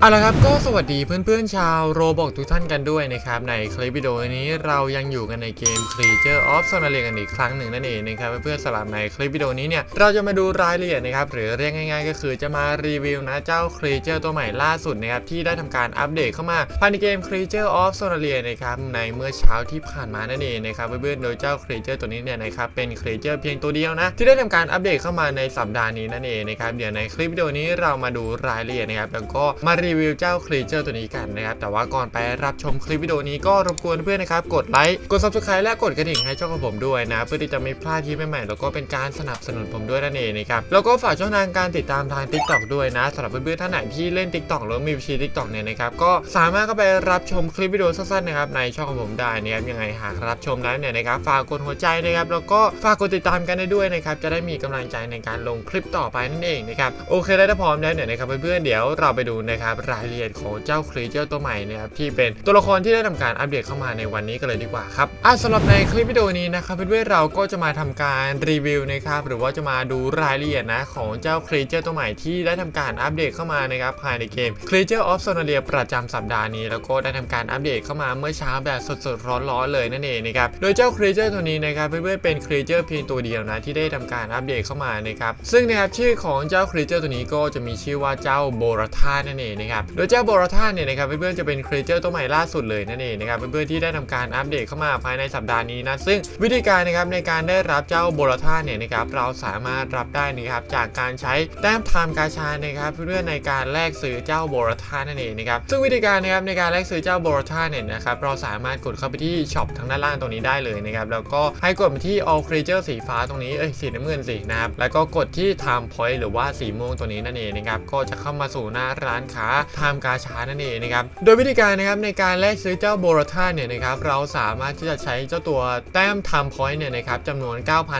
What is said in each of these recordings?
เอาละครับก็สวัสดีเพื่อนๆชาวโรบอกทุกท่านกันด้วยนะครับในคลิปวิดีโอนี้เรายังอยู่กันในเกม Creature of s o n a l i กันอีกครั้งหนึ่งนั่นเองนะครับเพื่อนๆสำหรับในคลิปวิดีโอนี้เนี่ยเราจะมาดูรายละเอียดนะครับหรือเรียกง่ายๆ ก็คือจะมารีวิวนะเจ้า Creature ตัวใหม่ล่าสุดนะครับที่ได้ทำการอัปเดตเข้ามาภายในเกม Creature of s o n a l i นะครับในเมื่อเช้าที่ผ่านมานั่นเองนะครับเพื่อนๆโดยเจ้า Creature ตัวนี้เนี่ยนะครับเป็น Creature เพียงตัวเดียวนะที่ได้ทำการอัปเดตเข้ามาในสัปดาห์นี้นั่นเองนะครับเดี๋ยวในคลิปวิดีโอนี้เรามาดูรายละเอียดนะครับแล้วก็มารีีวิวเจ้า Creature ตัวนี้กันนะครับ แต่ว่าก่อนไปรับชมคลิปวิดีโอนี้ก็รบกวนเพื่อนนะครับ กดไลค์ กด subscribe และกดกระดิ่งให้ช่องของผมด้วยนะ เพื่อที่จะไม่พลาดคลิปใหม่ๆ แล้วก็เป็นการสนับสนุนผมด้วยนั่นเองนะครับ แล้วก็ฝากช่องทางการติดตามทาง TikTok ด้วยนะสำหรับเพื่อนๆท่านไหนที่เล่น TikTok หรือมีบัญชี TikTok เนี่ยนะครับ ก็สามารถเข้าไปรับชมคลิปวิดีโอสั้นๆนะครับในช่องของผมได้นะครับยังไงหากรับชมแล้วเนี่ยนะครับฝากกดหัวใจนะครับแล้วก็ฝากกดติดตามกันได้ด้วยนะครับจะได้มีกำลังใจในการลงคลิปต่อไปนั่นเองนะครับโอเคแล้วถ้าพร้อมแล้วเนี่ยนะครับเพื่อนๆเดี๋ยวเราไปดูนะครับรายละเอียดของเจ้าครีเจอร์ตัวใหม่นะครับที่เป็นตัวละครที่ได้ทำการอัปเดตเข้ามาในวันนี้กันเลยดีกว่าครับอะสำหรับในคลิปวิดีโอนี้นะครับเพื่อนๆเราก็จะมาทำการรีวิวนะครับหรือว่าจะมาดูรายละเอียดนะของเจ้าครีเจอร์ตัวใหม่ที่ได้ทำการอัปเดตเข้ามานะครับภายในเกม Creature of Sonalia ประจำสัปดาห์นี้ แล้วก็ได้ทำการอัปเดตเข้ามาเมื่อเช้าแบบสดๆร้อนๆเลยนั่นเองนะครับโดยเจ้า Creature ตัวนี้นะครับเพื่อนๆเป็น Creature เพียงตัวเดียวนะที่ได้ทำการอัปเดตเข้ามานะครับซึ่งนะครับชื่อของเจ้า Creature ตัวนี้ก็จะมีชื่อว่าเจ้าโบราธานั่นเองนะครับโดยเจ้าโบราธาเนี่ยนะครับเพื่อนๆจะเป็น Creature ตัวใหม่ล่าสุดเลยนั่นเองนะครับเพื่อนๆที่ได้ทำการอัปเดตเข้ามาภายในสัปดาห์นี้นะซึ่งวิธีการนะครับในการได้รับเจ้าโบราธาเนี่ยนะครับเราสามารถรับได้นะครับจากการใช้แต้มไทม์กาชานะครับเพื่อนๆในการแลกซื้อเจ้าโบราธานั่นเองนะครับซึ่งวิธีการนะครับในการแลกซื้อเจ้าโบราธาเนี่ยนะครับเราสามารถกดเข้าไปที่ช็อปทางด้านล่างตรงนี้ได้เลยนะครับแล้วก็ให้กดไปที่ all creature สีฟ้าตรงนี้เอ้ยสีน้ำเงินสินะครับแล้วก็กดที่ time point หรือว่าสีม่วงตัวนี้นั่นเองนะครับก็จะเข้ามาสู่หน้าร้านค้า time กาชานั่นเองนะครับ โดยวิธีการนะครับในการแลกซื้อเจ้าโบรธาเนี่ยนะครับเราสามารถที่จะใช้เจ้าตัวแต้ม time point เนี่ยนะครับจำนวน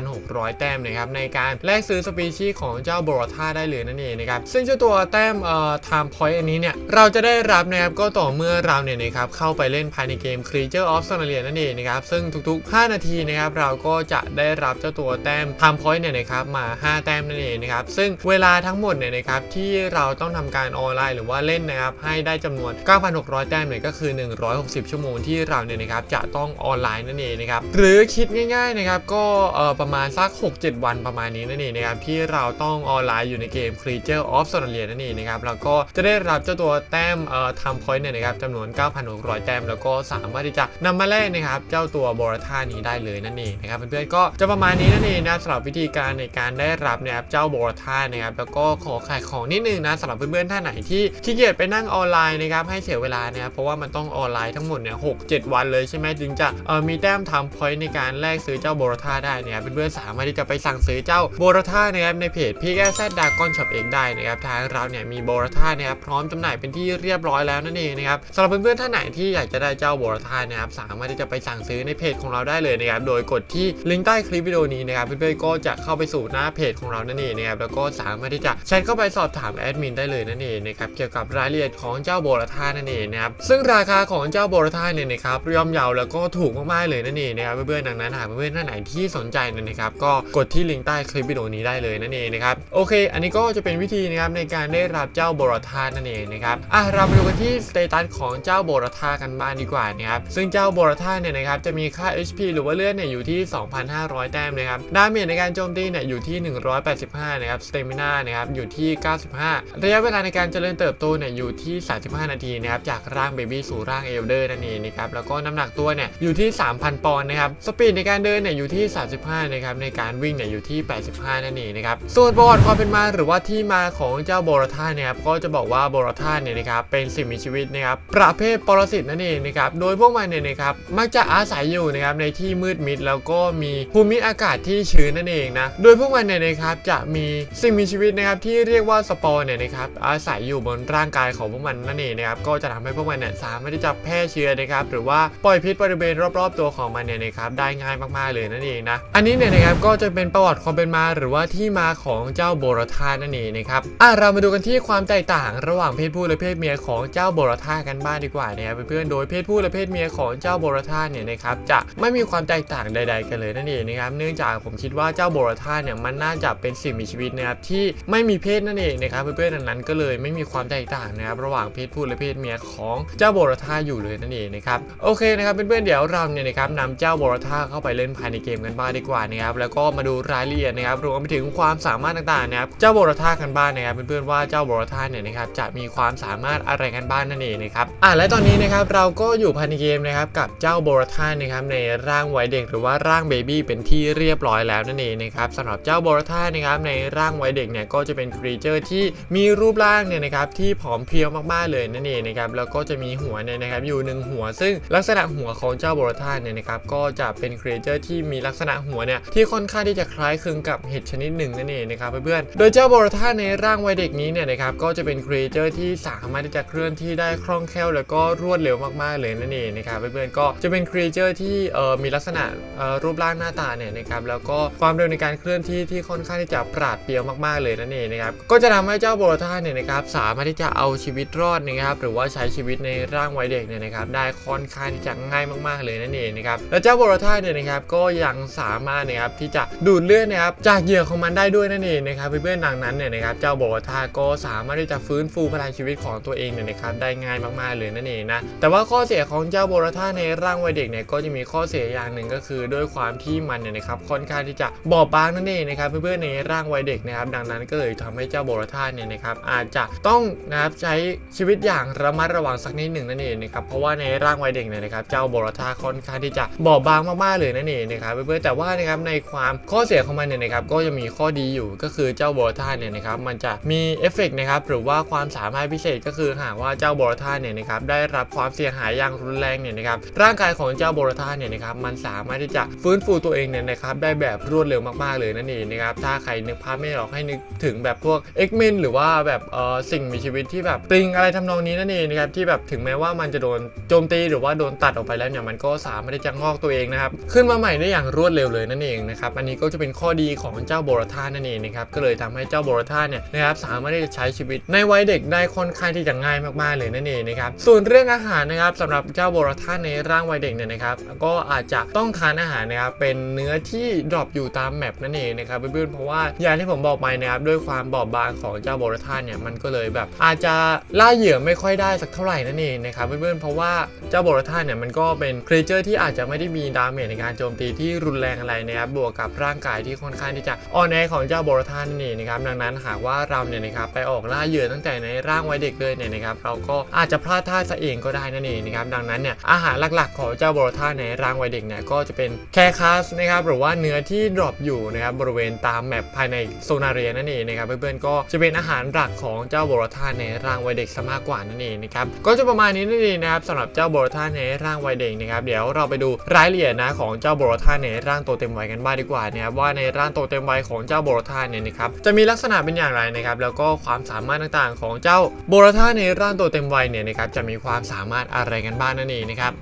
9,600 แต้มนะครับในการแลกซื้อสปีชีส์ของเจ้าโบรธาได้เลยนั่นเองนะครับซึ่งเจ้าตัวแต้มเอ่อ time point อันนี้เนี่ยเราจะได้รับนะครับก็ต่อเมื่อเราเนี่ยนะครับเข้าไปเล่นภายในเกม Creature of Sonalia นั่นเองนะครับซึ่งทุก ๆ 5 นาทีนะครับเราก็จะได้รับเจ้าตัวแต้ม time point เนี่ยนะครับมา 5 แต้มนั่นเองนะครับซึ่งเวลาทั้งหมดเนี่ยนะครับที่เราต้องทำการออนไลน์หรือว่าเล่นนะครับให้ได้จำนวน 9,600 แต้มเนี่ยก็คือ 160 ชั่วโมงที่เราเนี่ยนะครับจะต้องออนไลน์นั่นเองนะครับหรือคิดง่ายๆนะครับก็เอ่อประมาณสัก 6-7 วันประมาณนี้นั่นเองนะครับที่เราต้องออนไลน์อยู่ในเกม Creature of Sonalia นั่นเองนะครับแล้วก็จะได้รับเจ้าตัวแต้มเอ่อ time point เนี่ยนะครับจำนวน 9,600 แต้ม แล้วก็สามารถที่จะนำมาแลกนะครับเจ้าตัวบรธานี้ได้เลยนั่นเองนะครับเพื่อนๆก็จะประมาณนี้นั่นเองนะสำหรับวิธีการในการได้รับนะครับเจ้าบรธานะครับแล้วก็ขอขายของนิดนึงนะสำหรับเพื่อนๆท่านไหนที่ขี้เกียจไปนั่งออนไลน์นะครับให้เสียเวลานะครับเพราะว่ามันต้องออนไลน์ทั้งหมดเนี่ยหกเจ็ดวันเลยใช่ไหมจึงจะเอ่อมีแต้ม time point ในการแลกซื้อเจ้าโบรธาได้เนะครับเพื่อนๆสามารถที่จะไปสั่งซื้อเจ้าโบรธานะครับในเพจพีแอซดดากอนช็อปเองได้นะครับทางเราเนี่ยมีโบรธานะครับพร้อมจำหน่ายเป็นที่เรียบร้อยแล้วนั่นเองนะครับสำหรับเพื่อนๆท่านไหนที่อยากจะได้เจ้าโบรธานะครับสามารถที่จะไปสั่งซื้อในเพจของเราได้เลยนะครับโดยกดที่ลิงก์ใต้คลิปวิดีโอนี้นะครับเพื่อนๆก็จะเข้าไปสู่หน้าเพจของเรานั่นเองนะครับแล้วก็สามารถที่จะแชทเข้าไปสอบถามแอดมินได้เลยนั่นเองนะครับเกี่ยวกับรายละเอียดของเจ้าโบราธานั่นเองนะครับซึ่งราคาของเจ้าโบราธาเนี่ยนะครับย่อมเยาแล้วก็ถูกมากๆเลยนั่นเองนะครับเพื่อนๆดังนั้นหากเพื่อนๆท่านไหนที่สนใจนะครับก็กดที่ลิงก์ใต้คลิปวิดีโอนี้ได้เลยนั่นเองนะครับโอเค อันนี้ก็จะเป็นวิธีนะครับในการได้รับเจ้าโบราธานั่นเองนะครับอะเราไปดูกันที่สเตตัสของเจ้าโบราธากันบ้างดีกว่านะครับซึ่งเจ้าโบราธาเนี่ยนะครับจะมีค่า HP หรือว่าเลือดเนี่ยอยู่ที่ 2,500 แต้มนะครับดาเมจในการโจมตีเนี่ยอยู่ที่ 185 นะครับสเตมินานะครับอยู่ที่ 95 ระยะเวลาในการเจริญเติบโตเนี่ยอยู่ที่ 35 นาทีนะครับจากร่างเบบี้สู่ร่างเอลเดอร์นั่นเองนะครับแล้วก็น้ำหนักตัวเนี่ยอยู่ที่ 3,000 ปอนด์นะครับสปีดในการเดินเนี่ยอยู่ที่ 35 นะครับในการวิ่งเนี่ยอยู่ที่ 85 นั่นเองนะครับส่วนประวัติความเป็นมาหรือว่าที่มาของเจ้าโบราธาเนี่ยครับก็จะบอกว่าโบราธาเนี่ยนะครับเป็นสิ่งมีชีวิตนะครับประเภทปรสิตนั่นเองนะครับโดยพวกมันเนี่ยนะครับมักจะอาศัยอยู่นะครับในที่มืดมิดแล้วก็มีภูมิอากาศที่ชื้นนั่นเองนะโดยพวกมันเนี่ยนะครับจะมีสิ่งมีชีวิตนะครับที่เรียกว่าสปอร์เนี่ยนะครับอาศัยอยู่บนรร่างกายของพวกมันนั่นเองนะครับก็จะทำให้พวกมันเนี่ยสามารถที่จะแพร่เชื้อนะครับหรือว่าปล่อยพิษบริเวณรอบๆ ตัวของมันเนี่ยนะครับได้ง่ายมากๆเลยนั่นเองนะอันนี้เนี่ยนะครับก็จะเป็นประวัติความเป็นมาหรือว่าที่มาของเจ้าโบรธานั่นเองนะครับอะเรามาดูกันที่ความแตกต่างระหว่างเพศผู้และเพศเมียของเจ้าโบรธากันบ้างดีกว่านะครับเพื่อนๆโดยเพศผู้และเพศเมียของเจ้าโบรธาเนี่ยนะครับจะไม่มีความแตกต่างใด ๆ กันเลยนั่นเองนะครับเนื่องจากผมคิดว่าเจ้าโบรธาเนี่ยมันน่าจะเป็นสิ่งมีชีวิตนะครับที่ไม่มีเพศนั่นเองนะครับเพื่อนๆดังนั้นก็เลยไม่มีความแตกต่างนะครับระหว่างเพศผู้และเพศเมียของเจ้าโบรธาอยู่เลยนั่นเองนะครับโอเคนะครับเพื่อนๆเดี๋ยวเราเนี่ยนะครับนำเจ้าโบรธาเข้าไปเล่นภายในเกมกันบ้างดีกว่านะครับแล้วก็มาดูรายละเอียดนะครับรวมไปถึงความสามารถต่างๆนะครับเจ้าโบรธากันบ้างนะครับเพื่อนๆว่าเจ้าโบรธาเนี่ยนะครับจะมีความสามารถอะไรกันบ้างนั่นเองนะครับอะและตอนนี้นะครับเราก็อยู่ภายในเกมนะครับกับเจ้าโบรธานะครับในร่างวัยเด็กหรือว่าร่างเบบี้เป็นที่เรียบร้อยแล้วนั่นเองนะครับสำหรับเจ้าโบรธานะครับในร่างวัยเด็กเนี่ยก็จะเป็นครีเจอร์ที่มีรูปร่างเนี่ยนะครับที่ผอมเพรียวมากๆเลยนั่นเองนะครับแล้วก็จะมีหัวเนี่ยนะครับอยู่หนึ่งหัว ซึ่งลักษณะหัวของเจ้าโบรธาเนี่ยนะครับก็จะเป็นครีเจอร์ที่มีลักษณะหัวเนี่ยที่ค่อนข้างที่จะคล้ายคลึงกับเห็ดชนิดหนึ่งนั่นเองนะครับเพื่อนๆโดยเจ้าโบรธาในร่างวัยเด็กนี้เนี่ยนะครับก็จะเป็นครีเจอร์ที่สามารถที่จะเคลื่อนที่ได้คล่องแคล่วแล้วก็รวดเร็วมากๆเลยนั่นเองนะครับเพื่อนๆก็จะเป็นครีเจอร์ที่เอ่อมีลักษณะเอ่อรูปร่างหน้าตาเนี่ยนะครับแล้วก็ความเร็วในการเคลื่อนที่ที่ค่อนข้างที่จะปราดเปรียวมากๆเลยนั่นเองนะครับก็จะทำให้เจ้าโบรธาเนี่ยนะครับสามารถที่จะเอาชีวิตรอดนะครับหรือว่าใช้ชีวิตในร่างวัยเด็กเนี่ยนะครับได้ค่อนข้างที่จะง่ายมากๆเลยนั่นเองนะครับแล้วเจ้าโบโรธาเนี่ยนะครับก็ยังสามารถนะครับที่จะดูดเลือดนะครับจากเหยื่อของมันได้ด้วยนั่นเองนะครับเพื่อนๆดังนั้นเนี่ยนะครับเจ้าบโรธาก็สามารถที่จะฟื้นฟูพลังชีวิตของตัวเองเนี่ยนะครับได้ง่ายมากๆเลยนั่นเองนะแต่ว่าข้อเสียของเจ้าโบโรธาในร่างวัยเด็กเนี่ยก็จะมีข้อเสียอย่างหนึ่งก็คือด้วยความที่มันเนี่ยนะครับค่อนข้างที่จะบอบบางนั่นเองนะครับเพื่อนๆในร่างวัยเด็กนะครับดังนั้นก็เลยทำให้เจ้าโบโรธาเนี่ยนะครับอาจจะต้องนะครับใช้ชีวิตอย่างระมัดระวังสักนิดหนึ่งนั่นเองนะครับเพราะว่าในร่างวัยเด็กเนี่ยนะครับเจ้าโบโรธาค่อนข้างที่จะบอบบางมากๆเลยนั่นเองนะครับเพื่อนๆแต่ว่านะครับในความข้อเสียของมันเนี่ยนะครับก็จะมีข้อดีอยู่ก็คือเจ้าโบโรธาเนี่ยนะครับมันจะมีเอฟเฟกต์นะครับหรือว่าความสามารถพิเศษก็คือหากว่าเจ้าโบโรธาเนี่ยนะครับได้รับความเสียหายอย่างรุนแรงเนี่ยนะครับร่างกายของเจ้าโบโรธาเนี่ยนะครับมันสามารถที่จะฟื้นฟูตัวเองเนี่ยนะครับได้แบบรวดเร็วมากๆเลยนั่นเองนะครับถ้าใครนึกภาพไม่ออกให้นึกถึงแบบพวก X-Men หรือว่าแบบเออสิ่งมีชีวิตที่แบบปลิงอะไรทำนองนี้นั่นเองนะครับที่แบบถึงแม้ว่ามันจะโดนโจมตีหรือว่าโดนตัดออกไปแล้วเนี่ยมันก็สามารถจะงอกตัวเองนะครับขึ้นมาใหม่ได้อย่างรวดเร็วเลยนั่นเองนะครับอันนี้ก็จะเป็นข้อดีของเจ้าโบโรธานั่นเองนะครับก็เลยทำให้เจ้าโบโรธาเนี่ยนะครับสามารถที่จะใช้ชีวิตในวัยเด็กได้ค่อนข้างที่จะง่ายมากๆเลยนั่นเองนะครับส่วนเรื่องอาหารนะครับสำหรับเจ้าโบโรธาในร่างวัยเด็กเนี่ยนะครับก็อาจจะต้องทานอาหารนะครับเป็นเนื้อที่ดรอปอยู่ตามแมปนั่นเองนะครับเพื่อนๆเพราะว่าอย่างที่ผมบอกไปนะครับด้วยความบอบบางของเจ้าโบโรธาเนี่ยมันก็เลยแบบอาจจะล่าเหยื่อไม่ค่อยได้สักเท่าไหร่นั่นเองนะครับเพื่อนๆเพราะว่าเจ้าโบโรธาเนี่ยมันก็เป็นครีเจอร์ที่อาจจะไม่ได้มีดาเมจในการโจมตีที่รุนแรงอะไรนะครับบวกกับร่างกายที่ค่อนข้างที่จะอ่อนแอของเจ้าโบโรธานั่นเองนะครับดังนั้นหากว่าเราเนี่ยนะครับไปออกล่าเหยื่อตั้งแต่ในร่างวัยเด็กเลยเนี่ยนะครับเราก็อาจจะพลาดท่าซะเองก็ได้นั่นเองนะครับดังนั้นเนี่ยอาหารหลักๆ ของเจ้าโบโรธาในร่างวัยเด็กเนี่ยก็จะเป็นแคคัสนะครับหรือว่าเนื้อที่ดรอปอยู่นะครับบริเวณตามแมปภายในโซนาเรียนั่นเองนะครับเพื่อนๆก็จะเป็นอาหารหลักของเจ้าโบโรธาในร่างวัยเด็กซะมากกว่านั่นเองนะครับก็จะประมาณนี้นั่นเองนะครับสำหรับเจ้าโบโรธาในร่างวัยเด็กนะครับเดี๋ยวเราไปดูรายละเอียดนะของเจ้าโบโรธาในร่างโตเต็มวัยกันบ้างดีกว่านะครับว่าในร่างโตเต็มวัยของเจ้าโบโรธาเนี่ยนะครับจะมีลักษณะเป็นอย่างไรนะครับแล้วก็ความสามารถต่างๆ ของเจ้าโบโรธาในร่างโตเต็มวัยเนี่ยนะครับจะมีความสามารถอะไรกันบ้างนั่นเองนะครับ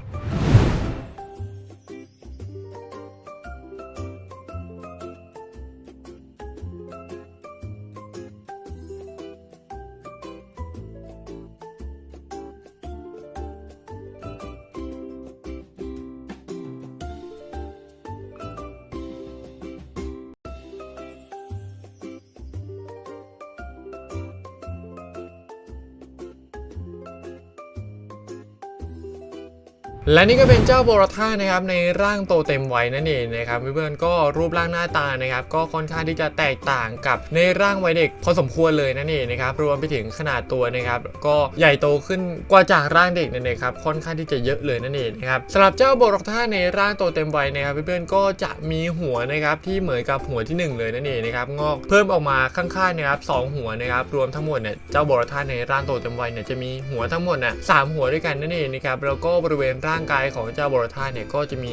และนี่ก็เป็นเจ้าโบโรธานะครับในร่างโตเต็มวัยนั่นเองนะครับเพื่อนๆก็รูปร่างหน้าตานะครับก็ค่อนข้างที่จะแตกต่างกับในร่างวัยเด็กพอสมควรเลยนั่นเองนะครับรวมไปถึงขนาดตัวนะครับก็ใหญ่โตขึ้นกว่าจากร่างเด็กนั่นเองครับค่อนข้างที่จะเยอะเลยนั่นเองนะครับสำหรับเจ้าโบโรธาในร่างโตเต็มวัยนะครับเพื่อนๆก็จะมีหัวนะครับที่เหมือนกับหัวที่หนึ่งเลยนั่นเองนะครับงอกเพิ่มออกมาข้างๆนะครับสองหัวนะครับรวมทั้งหมดเนี่ยเจ้าโบโรธาในร่างโตเต็มวัยเนี่ยจะมีหัวทั้งหมดน่ะสามหัวด้วยกันนั่นเองนะครับแล้วก็บริเวณร่างางกายของเจ้าบรธาเนี่ยก็จะมี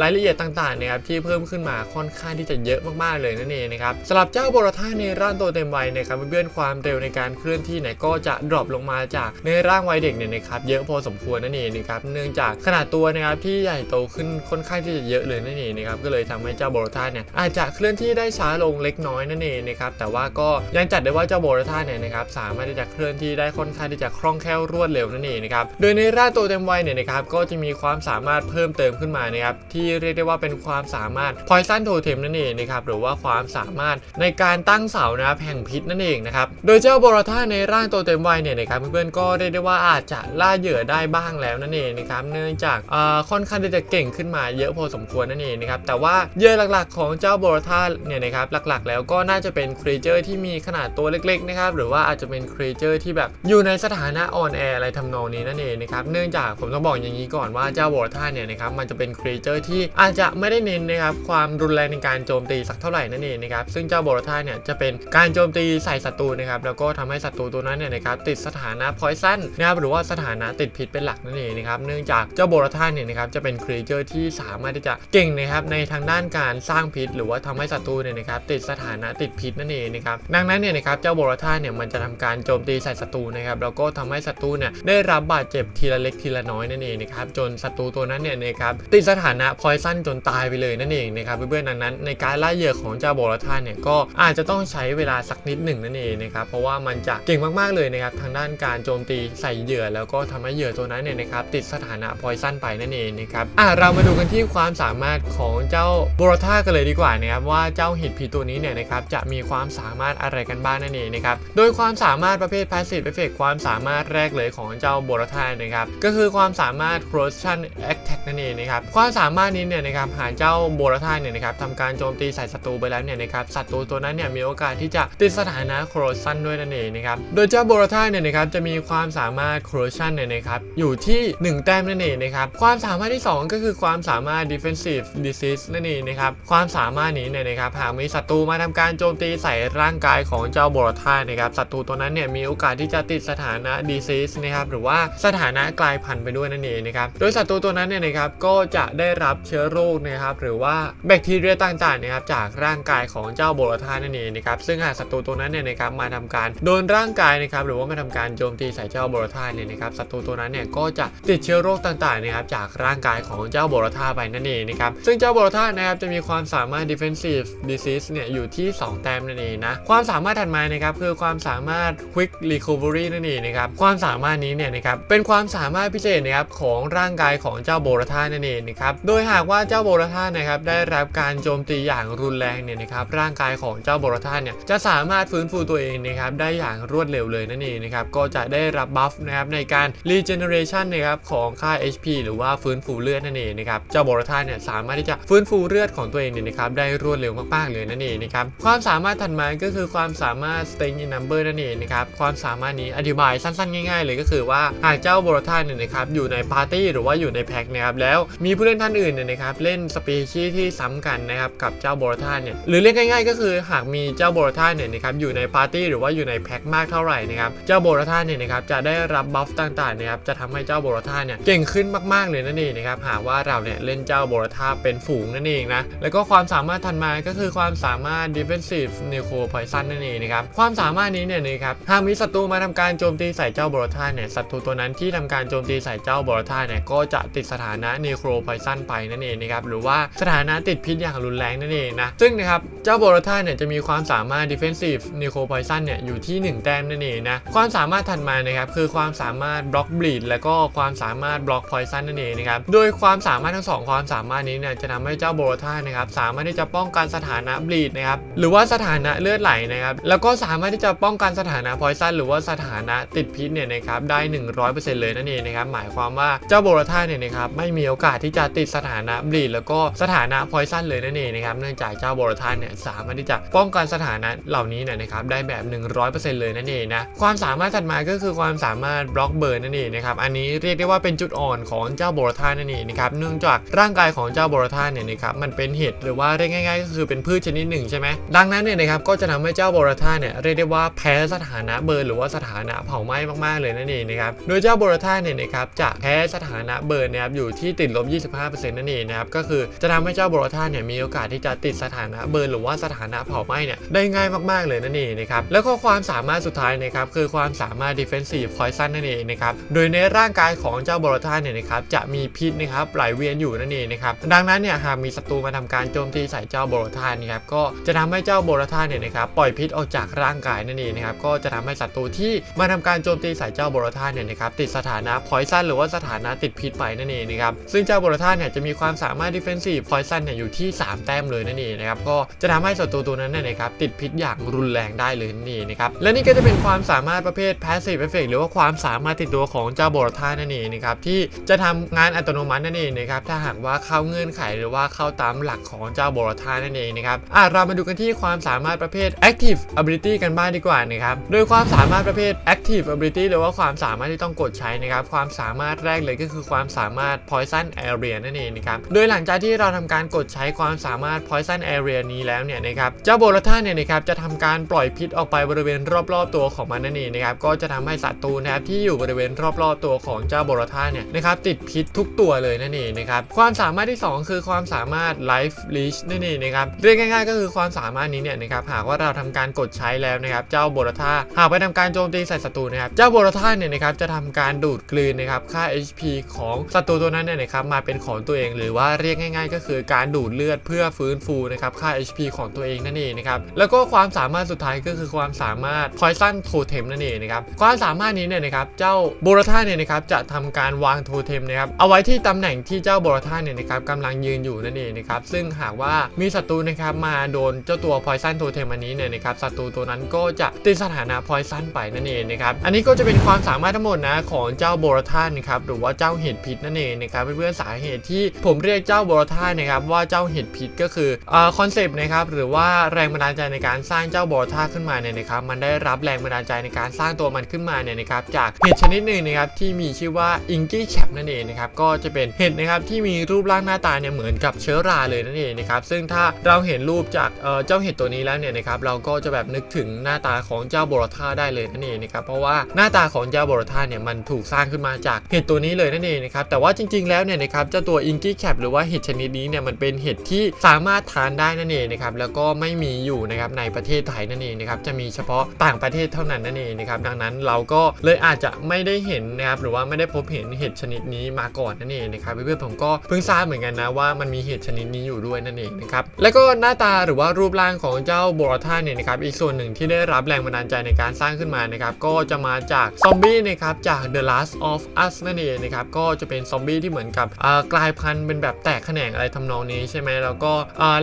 รายละเอียดต่างๆนะครับที่เพิ่มขึ้นมาค่อนข้างที่จะเยอะมากๆเลยนั่นเองนะครับสำหรับเจ้าบรธาในร่างตัวเต็มวัยนะครับเพื่อนความเร็วในการเคลื่อนที่เนี่ยก็จะดรอปลงมาจากในร่างวัยเด็กเนี่ยนะครับเยอะพอสมควรนั่นเองนะครับเนื่องจากขนาดตัวนะครับที่ใหญ่โตขึ้นค่อนข้างที่จะเยอะเลยนั่นเองนะครับก็เลยทำให้เจ้าโบรธาเนี่ยอาจจะเคลื่อนที่ได้ช้าลงเล็กน้อยนั่นเองนะครับแต่ว่าก็ยังจัดได้ว่าเจ้าโบรธาเนี่ยนะครับสามารถที่จะเคลื่อนที่ได้ค่อนข้างที่จะคล่องแคล่วรวดเร็วนั่นเองนะครับโดยในร่างตัวเต็มวัยเนี่ยนะครับก็็จะมีความสามารถเพิ่มเติมขึ้นมานะครับที่เรียกได้ว่าเป็นความสามารถ Poison Totem นั่นเองนะครับหรือว่าความสามารถในการตั้งเสานะครับแห่งพิษนั่นเองนะครับโดยเจ้าโบรธาในร่างตัวเต็มวัยเนี่ยนะครับเพื่อนๆก็เรียกได้ว่าอาจจะล่าเหยื่อได้บ้างแล้วนั่นเองนะครับเนื่องจากอ่าค่อนข้างจะเก่งขึ้นมาเยอะพอสมควรนั่นเองนะครับแต่ว่าเหยื่อหลักๆ ของเจ้าโบรธาเนี่ยนะครับหลักๆ แล้วก็น่าจะเป็นครีเจอร์ที่มีขนาดตัวเล็กๆนะครับหรือว่าอาจจะเป็นครีเจอร์ที่แบบอยู่ในสถานะออนแอร์อะไรทำนองนี้นั่นเองนะครับเนื่องจากผมต้องบอกอย่างนี้ก่อนว่าเจ้าโบรธาเนี่ยนะครับมันจะเป็นครีเจอร์ที่อาจจะไม่ได้เน้นนะครับความรุนแรงในการโจมตีสักเท่าไหร่นั่นเองนะครับซึ่งเจ้าโบรธาเนี่ยจะเป็นการโจมตีใส่ศัตรูนะครับแล้วก็ทำให้ศัตรูตัวนั้นเนี่ยนะครับติดสถานะพอยซันนะครับหรือว่าสถานะติดพิษเป็นหลักนั่นเองนะครับเนื่องจากเจ้าโบรธาเนี่ยนะครับจะเป็นครีเจอร์ที่สามารถที่จะเก่งนะครับในทางด้านการสร้างพิษ หรือว่าทำให้ศัตรูเนี่ยนะครับติดสถานะติดพิษนั่นเองนะครับดังนั้นเนี่ยนะครับเจ้าโบรธาเนี่ยมันจะทำการโจมตีใส่ศัตรูนะครับแล้วก็ทำให้ศัตรูเนี่ยได้รับบาดเจ็บทีละเล็กทีละน้อยนั่นเองนะครับจนศัตรูตัวนั้นเนี่ยนะครับติดสถานะพอยซันจนตายไปเลยนั่นเองนะครับเพื่อนๆดังนั้น ในการล่าเหยื่อของเจ้าโบรธาเนี่ยก็อาจจะต้องใช้เวลาสักนิดหนึ่งนั่นเองนะครับเพราะว่ามันจะเก่งมากๆเลยนะครับทางด้านการโจมตีใส่เหยื่อ แล้วก็ทำให้เหยื่อตัวนั้นเนี่ยนะครับติดสถานะพอยซันไปนั่นเองนะครับอะเรามาดูกันที่ความสามารถของเจ้าโบรธากันเลยดีกว่านะครับว่าเจ้าหิดผีตัวนี้เนี่ยนะครับจะมีความสามารถอะไรกันบ้างนั่นเองนะครับโดยความสามารถประเภท passive effect ความสามารถแรกเลยของเจ้าโบรธานะครับก็คือความสามารถ corrosion attack นั่นเองนะครับความสามารถนี้เนี่ยนะครับหากเจ้าโบรธาเนี่ยนะครับทำการโจมตีใส่ศัตรูไปแล้วเนี่ยนะครับศัตรูตัวนั้นเนี่ยมีโอกาสที่จะติดสถานะ corrosion ด้วยนั่นเองนะครับโดยเจ้าโบรธาเนี่ยนะครับจะมีความสามารถ corrosion เนี่ยนะครับอยู่ที่ 1 แต้มนั่นเองนะครับความสามารถที่ 2 ก็คือความสามารถ defensive disease นั่นเองนะครับความสามารถนี้เนี่ยนะครับหากมีศัตรูมาทำการโจมตีใส่ร่างกายของเจ้าโบรธานะครับศัตรูตัวนั้นเนี่ยมีโอกาสที่จะติดสถานะ disease นะครับหรือว่าสถานะกลายพันธุ์ไปด้วยนั่นเองนะครับโดยศัตรูตัวนั้นเนี่ยนะครับก็จะได้รับเชื้อโรคนะครับหรือว่าแบคทีเรียต่างๆนะครับจากร่างกายของเจ้าโบรธานั่นเองนะครับซึ่งหากศัตรูตัวนั้นเนี่ยนะครับมาทำการโดนร่างกายนะครับหรือว่ามาทำการโจมตีใส่เจ้าโบรธาเนี่ยนะครับศัตรูตัวนั้นเนี่ยก็จะติดเชื้อโรคต่างๆนะครับจากร่างกายของเจ้าโบรธาไปนั่นเองนะครับซึ่งเจ้าโบรธานะครับจะมีความสามารถ defensive disease เนี่ยอยู่ที่ 2 แต้มนั่นเองนะความสามารถถัดมานะครับคือความสามารถ quick recovery นั่นเองนะครับความสามารถนี้เนี่ยนะครับเป็นความสามารถพิเศษนะครับของร่างกายของเจ้าโบรธานั่นเองนะครับโดยหากว่าเจ้าโบรธานะครับได้รับการโจมตีอย่างรุนแรงเนี่ยนะครับร่างกายของเจ้าโบรธาเนี่ยจะสามารถฟื้นฟูตัวเองนะครับได้อย่างรวดเร็วเลยนั่นเองนะครับก็จะได้รับบัฟนะครับในการ regeneration นะครับของค่า HP หรือว่าฟื้นฟูเลือดนั่นเองนะครับเจ้าโบรธาเนี่ยสามารถที่จะฟื้นฟูเลือดของตัวเองเนี่ยนะครับได้รวดเร็วมากๆเลยนั่นเองนะครับความสามารถถัดมาก็คือความสามารถ strength in number นั่นเองนะครับความสามารถนี้อธิบายสั้นๆ ง่าย ๆ เลยก็คือว่าหากเจ้าโบรธาเนี่ยนะครับอยู่ในปาร์ตี้หรือว่าอยู่ในแพ็คนะครับแล้วมีผู้เล่นท่านอื่นเนี่ยนะครับเล่นสปีชีส์ที่ซ้ำกันนะครับกับเจ้าโบรธาเนี่ยหรือเรียกง่าย ๆ ก็คือหากมีเจ้าโบรธาเนี่ยนะครับอยู่ในปาร์ตี้หรือว่าอยู่ในแพ็คมากเท่าไหร่นะครับเจ้าโบรธาเนี่ยนะครับจะได้รับบัฟต่างๆนะครับจะทำให้เจ้าโบรธาเนี่ยเก่งขึ้นมากๆเลยนั่นเองนะครับหากว่าเราเนี่ยเล่นเจ้าโบรธาเป็นฝูงนั่นเองนะแล้วก็ความสามารถถัดมาก็คือความสามารถ defensive necro poison นั่นเองนะครับความสามารถนี้เนี่ยนะครับหากมีศัตรูมาทำการโจมตีใส่เจ้าโบรธาเนี่ยศัตรูตัวนั้นที่ทำการโจมตีใส่เจ้าโบรธาเนี่ยก็จะติดสถานะ necro poison ไปนั่นเองนะครับหรือว่าสถานะติดพิษอย่างรุนแรงนั่นเองนะซึ่งนะครับเจ้าโบรธาเนี่ยจะมีความสามารถ defensive necro poison เนี่ยอยู่ที่ 1 แต้มนั่นเองนะความสามารถถัดมานะครับคือความสามารถ block bleed และก็ความสามารถ block poison นั่นเองนะครับโดยความสามารถทั้งสองความสามารถนี้เนี่ยจะทำให้เจ้าโบรธานะครับสามารถที่จะป้องกันสถานะ bleed นะครับหรือว่าสถานะเลือดไหลนะครับแล้วก็สามารถที่จะป้องกันสถานะ poison หรือว่าสถานะติดพิษเนี่ยนะครับได้ 100%เลยนั่นเองนะครับหมายความว่าเจ้าโบรธาเนี่ยนะครับไม่มีโอกาสที่จะติดสถานะ bleed แล้วก็สถานะ poison เลยนั่นเองนะครับเนื่องจากเจ้าโบรธาเนี่ยสามารถที่จะป้องกันสถานะเหล่านี้เนี่ยนะครับได้แบบ 100%เลยนั่นเองนะความสามารถถัดมาก็คือความสามารถ block burn นั่นเองนะครับอันนี้เรียกได้ว่าเป็นจุดอ่อนของเจ้าโบรธานั่นเองนะครับเนื่องจากร่างกายของเจ้าโบรธาเนี่ยนะครับมันเป็นเห็ดหรือว่าเรียกง่ายๆ ก็คือเป็นพืชชนิดหนึ่งใช่ไหมดังนั้นเนี่ยนะครับก็จะทำให้เจ้าโบรธาเนี่ยเรียกได้ว่าแพ้สถานะเบิร์นหรือว่าสถานะเผาไหม้มากๆเลยนั่นเองนะครับโดยเจ้าโบรธาเนี่ยนะครับจะแพ้สถานะเบิร์นนะครับอยู่ที่ติดลบ 25%นั่นเองนะครับก็คือจะทำให้เจ้าโบรธาเนี่ยมีโอกาสที่จะติดสถานะเบิร์นหรือว่าสถานะเผาไหม้เนี่ยได้ง่ายมากๆเลยนั่นเองนะครับแล้วก็ความสามารถสุดท้ายนะครับคือความสามารถ defensive poison นั่นเองนะครับโดยในร่างกายของเจ้าโบรธาเนี่ยนะครับจะมีพิษนะครับไหลเวียนอยู่นั่นเองนะครับดังนั้นเนี่ยหากมีศัตรูมาทำการโจมตีใส่เจ้าโบรธานะครับก็จะทำให้เจ้าโบรธาเนี่ยนะครับปล่อยพิษออกจากร่างกายนั่นเองนะครับก็จะทำให้ศัตรูที่มาทำการโจมตีใส่เจ้าโบรธาเนี่ยนะครับติดสถานะ poison หรือว่าสถานะติดพิษไปนั่นเองนะครับซึ่งเจ้าโบรธาเนี่ยจะมีความสามารถ defensive poison เนี่ยอยู่ที่ 3 แต้มเลยนั่นเองนะครับก็จะทำให้ศัตรูตัวนั้นเนี่ยนะครับติดพิษอย่างรุนแรงได้เลยนั่นเองนะครับและนี่ก็จะเป็นความสามารถประเภท passive effect หรือว่าความสามารถติดตัวของเจ้าโบรธานั่นเองนะครับที่จะทำงานอัตโนมัตินั่นเองนะครับถ้าหากว่าเข้าเงื่อนไขหรือว่าเข้าตามหลักของเจ้าโบรธานั่นเองนะครับอะเรามาดูกันที่ความสามารถประเภท active ability กันบ้างดีกว่านะครับโดยความสามารถประเภท active ability หรือว่าความสามารถที่ต้องกดใช้นะครับความสามารถแรกเลยก็คือความสามารถ poison area นั่นเองนะครับโดยหลังจากที่เราทำการกดใช้ความสามารถ poison area นี้แล้วเนี่ยนะครับเจ้าโบรธาเนี่ยนะครับจะทำการปล่อยพิษออกไปบริเวณรอบๆตัวของมันนั่นเองนะครับก็จะทำให้ศัตรูนะครับที่อยู่บริเวณรอบๆตัวของเจ้าโบรธาเนี่ยนะครับติดพิษทุกตัวเลยนั่นเองนะครับความสามารถที่ 2 คือความสามารถ life leash นั่นเองนะครับเรียกง่ายๆ ก็คือความสามารถนี้เนี่ยนะครับหากว่าเราทำการกดใช้แล้วนะครับเจ้าโบรธาหากไปทำการโจมตีใส่ศัตรูนะครับเจ้าโบรธาเนี่ยนะครับจะทำการดูดกลืนนะครับค่า HP ของศัตรูตัวนั้นเนี่ยนะครับมาเป็นของตัวเองหรือว่าเรียกง่าย ๆ ก็คือการดูดเลือดเพื่อฟื้นฟูนะครับค่า HP ของตัวเองนั่นเองนะครับแล้วก็ความสามารถสุดท้ายก็คือความสามารถ poison totem นั่นเองนะครับความสามารถนี้เนี่ยนะครับเจ้าโบรธาเนี่ยนะครับจะทำการวางโทเทมนะครับเอาไว้ที่ตำแหน่งที่เจ้าโบรธาเนี่ยนะครับกำลังยืนอยู่นั่นเองนะครับซึ่งหากว่ามีศัตรูนะครับมาโดนเจ้าตัว poison totem อันนี้เนี่ยนะครับศัตรูตัวนั้นก็จะติดสถานะ poison ไปนั่นเองนะครับอันนี้ก็จะเป็นความสามารถทั้งหมดนะของเจ้าโบรธานะครับหรือว่าเจ้าเห็ดพิษนั่นเองนะครับเพื่อนๆสาเหตุที่ผมเรียกเจ้าโบรธานะครับว่าเจ้าเห็ดพิษก็คือคอนเซปต์นะครับหรือว่าแรงบันดาลใจในการสร้างเจ้าโบรธาขึ้นมาเนี่ยนะครับมันได้รับแรงบันดาลใจในการสร้างตัวมันขึ้นมาเนี่ยนะครับจากเห็ดชนิดหนึ่งนะครับที่มีชื่อว่าอิงกี้แคปนั่นเองนะครับก็จะเป็นเห็ดนะครับที่มีรูปร่างหน้าตาเนี่ยเหมือนกับเชื้อราเลยนั่นเองนะครับซึ่งถ้าเราเห็นรูปจากเจ้าเห็ดตัวนี้แล้วเนี่ยนะครับเราก็จะแบบนึกถึงหน้าตาของเจ้าโบรธาได้เลยนั่นเองนะครับเพราะว่าหน้าตาของเจ้าบรธาเนี่ยมันถูกสร้างขึ้นมาจากเห็ดตัวนี้เลยนั่นเองนะครับแต่ว่าจริง ๆ แล้วเนี่ยนะครับเจ้าตัวอิงกี้แคปหรือว่าเห็ดชนิดนี้เนี่ยมันเป็นเห็ดที่สามารถทานได้นั่นเองนะครับแล้วก็ไม่มีอยู่นะครับในประเทศไทยนั่นเองนะครับจะมีเฉพาะต่างประเทศเท่านั้นนั่นเองนะครับดังนั้นเราก็เลยอาจจะไม่ได้เห็นนะครับหรือว่าไม่ได้พบเห็นเห็ดชนิดนี้มาก่อนนั่นเองนะครับเพื่อนๆผมก็เพิ่งทราบเหมือนกันนะว่ามันมีเห็ดชนิดนี้อยู่ด้วยนั่นเองนะครับแล้วก็หน้าตาหรือว่ารูปร่างของเจ้าโบรธาเนี่ยนะครับอีกส่วนหนึ่งที่ได้รับแรงบันดาลใจในการสร้างขึ้นมานะครับก็จะมาจากซอมบี้นะครับจาก The Last of Us นั่นเองนะครับก็จะเป็นซอมบี้ที่เหมือนกับกลายพันธุ์เป็นแบบแตกแขนงอะไรทำนองนี้ใช่ไหมแล้วก็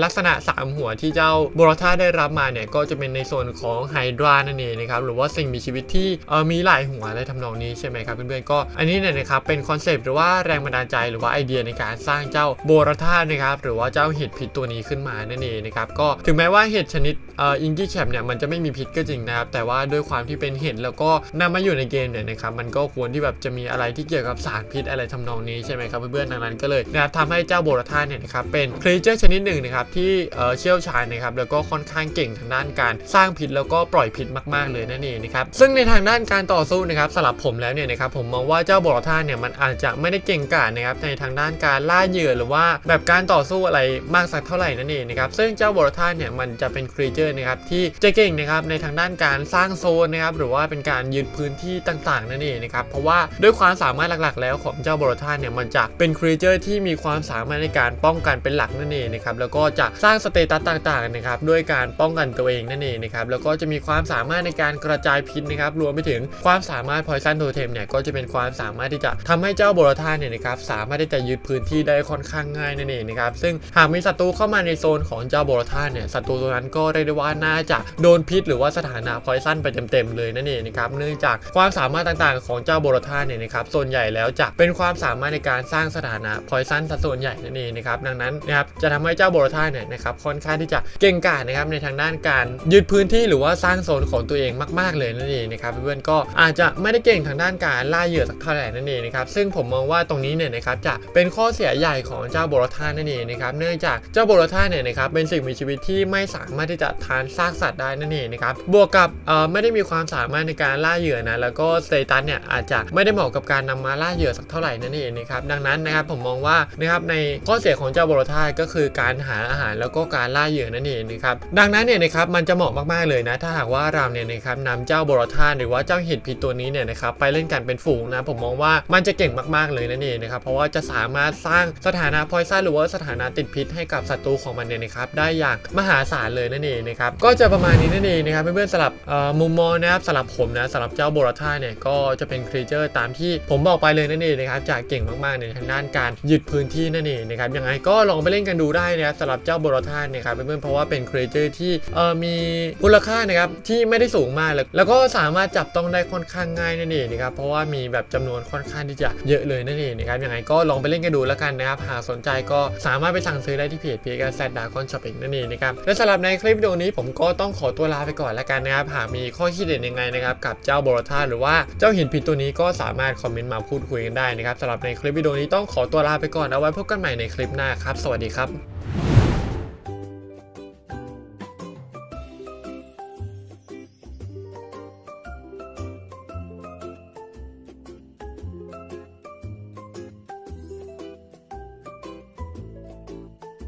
ลักษณะ 3 หัวที่เจ้าโบรธาได้รับมาเนี่ยก็จะเป็นในส่วนของไฮดรานั่นเองนะครับหรือว่าสิ่งมีชีวิตที่มีหลายหัวอะไรทำนองนี้ใช่ไหมครับเพื่อนๆก็อันนี้เนี่ยนะครับเป็นคอนเซปต์หรือว่าแรงบันดาลใจหรือว่าไอเดียในการสร้างเจ้าโบรธานะครับหรือว่าเจ้าเห็ดพิษตัวนี้ขึ้นมานั่นเองนะครับก็ถึงแม้ว่าเห็ดชนิดอิงกี้แคปเนี่ยมันจะไม่มีพิษก็จริงนะครับแต่ว่าด้วยความที่เป็นเห็ดแล้วก็นำมาอยู่ในเกมเนี่ยนะครับมันก็ควรที่แบบจะมีอะไรที่เกี่ยวกับสารพิษอะไรทำนองนี้ใช่ไหมครับเพื่อนๆดังนั้นก็เลยนะครับทำให้เจ้าโบรธาเนี่ยนะครับเป็นครีเจอร์ชนิดหนึ่งนะครับที่เชี่ยวชาญนะครับแล้วก็ค่อนข้างเก่งทางด้านการสร้างพิษแล้วก็ปล่อยพิษมากๆเลยนั่นเองนะครับซึ่งในทางด้านการต่อสู้นะครับสำหรับผมแล้วเนี่ยนะครับผมมองว่าเจ้าโบรธาเนี่ยมันอาจจะไม่ได้เก่งกาจนะครับในทางด้านการล่าเหยื่อหรือว่าแบบการต่อสู้อะไรมากสักเท่าไหร่นั่นเองนะครับซึ่งเจ้าโบรธาเนี่ยมันจะเป็นครีเจอร์นะครับที่จะเก่งนะครับในทางด้านการสร้างโซนนะครับหรือว่าเป็นการยึดพื้นที่ต่างๆนั่นเองนะครับเพราะว่าด้วยความสามารถหลักๆแล้วของเจ้าบรธานเนี่ยมันจะเป็นครีเจอร์ที่มีความสามารถในการป้องกันเป็นหลักนั่นเองนะครับแล้วก็จะสร้างสเตตัสต่างๆนะครับด้วยการป้องกันตัวเองนั่นเองนะครับแล้วก็จะมีความสามารถในการกระจายพิษนะครับรวมไปถึงความสามารถ poison totem เนี่ยก็จะเป็นความสามารถที่จะทำให้เจ้าบรธานเนี่ยนะครับสามารถที่จะยึดพื้นที่ได้ค่อนข้างง่ายนั่นเองนะครับซึ่งหากมีศัตรูเข้ามาในโซนของเจ้าบรธานเนี่ยศัตรูตัวนั้นก็เรียกได้ว่าน่าจะโดนพิษ หรือว่าสถานะ poison ไปเต็มๆเลยนั่นเองนะครับเนื่องจากความสามารถต่างๆ ของเจ้าบรธาเนี่ยนะครับส่วนใหญ่แล้วจะเป็นความสามารถในการสร้างสถานะ poison สัดส่วนใหญ่นั่นเองนะครับดังนั้นนะครับจะทำให้เจ้าโบรธาเนี่ยนะครับค่อนข้างที่จะเก่งกาจนะครับในทางด้านการยึดพื้นที่หรือว่าสร้างโซนของตัวเองมาก ๆ เลยนั่นเองนะครับเพื่อนๆก็อาจจะไม่ได้เก่งทางด้านการล่าเหยื่อสักเท่าไหร่นั่นเองนะครับซึ่งผมมองว่าตรงนี้เนี่ยนะครับจะเป็นข้อเสียใหญ่ของเจ้าโบรธานั่นเองนะครับเนื่องจากเจ้าโบรธาเนี่ยนะครับเป็นสิ่งมีชีวิตที่ไม่สามารถที่จะทานซากสัตว์ได้นั่นเองนะครับบวกกับเอ่อไม่ได้มีความสามารถในการล่าเหยื่อนะแล้วก็สเตตัสเนี่ยอาจจะไม่ได้เหมาะกับการนำมาล่าเหยื่อสักเท่าไหร่นั่นเองนะครับดังนั้นนะครับผมมองว่านะครับในข้อเสียของเจ้าโบโรธาก็คือการหาอาหารแล้วก็การล่าเหยื่อนั่นเองนะครับดังนั้นเนี่ยนะครับมันจะเหมาะมากๆเลยนะ ถ้าหากว่าเราเนี่ยนะครับนำเจ้าโบโรธาหรือว่าเจ้าเห็ดพิษตัวนี้เนี่ยนะครับไปเล่นกันเป็นฝูงนะผมมองว่ามันจะเก่งมากๆเลยนั่นเองนะครับเพราะว่าจะสามารถสร้างสถานะพอยซันหรือว่าสถานะติดพิษให้กับศัตรูของมันเนี่ยนะครับได้อย่างมหาศาลเลยนั่นเองนะครับก็จะประมาณนี้นั่นเองนะครับเพื่อนๆสำหรับมุมมองนะครับสำหรับผมนะสำหรับเจ้าโบโรธาเนี่ยก็จะเป็นครีเจอร์ตามที่ผมบอกไปเลยนั่นเองนะครับจะเก่งมากๆในทางด้านการยึดพื้นที่นั่นเองนะครับยังไงก็ลองไปเล่นกันดูได้นะครับสำหรับเจ้าโบโรธาเนี่ยครับเพื่อนๆเพราะว่าเป็นครีเจอร์ที่เอ่อมีมูลค่านะครับที่ไม่ได้สูงมากแล้วแล้วก็สามารถจับต้องได้ค่อนข้างง่ายนั่นเองนะครับเพราะว่ามีแบบจำนวนค่อนข้างที่จะเยอะเลยนั่นเองนะครับยังไงก็ลองไปเล่นกันดูแล้วกันนะครับหากสนใจก็สามารถไปสั่งซื้อได้ที่เพจ p x z d a g o n Shop เองนั่นเองนะครับและสำหรับในคลิปวิดีโอนี้ผมก็ต้องขอตัวลาไปก่อนแล้วกันนะครับหากมีข้อคิดเห็นยังไงนะครับกับเจ้าบรธาหรือว่าเจ้าหินผิดตัวนี้ก็สามารถคอมเมนต์มาพูดคุยกันได้นะครับสำหรับในคลิปวิดีโอนี้ต้องขอตัวลาไปก่อนเอาไว้พบกันใหม่ในคลิปหน้าครับ สวัสดีครับ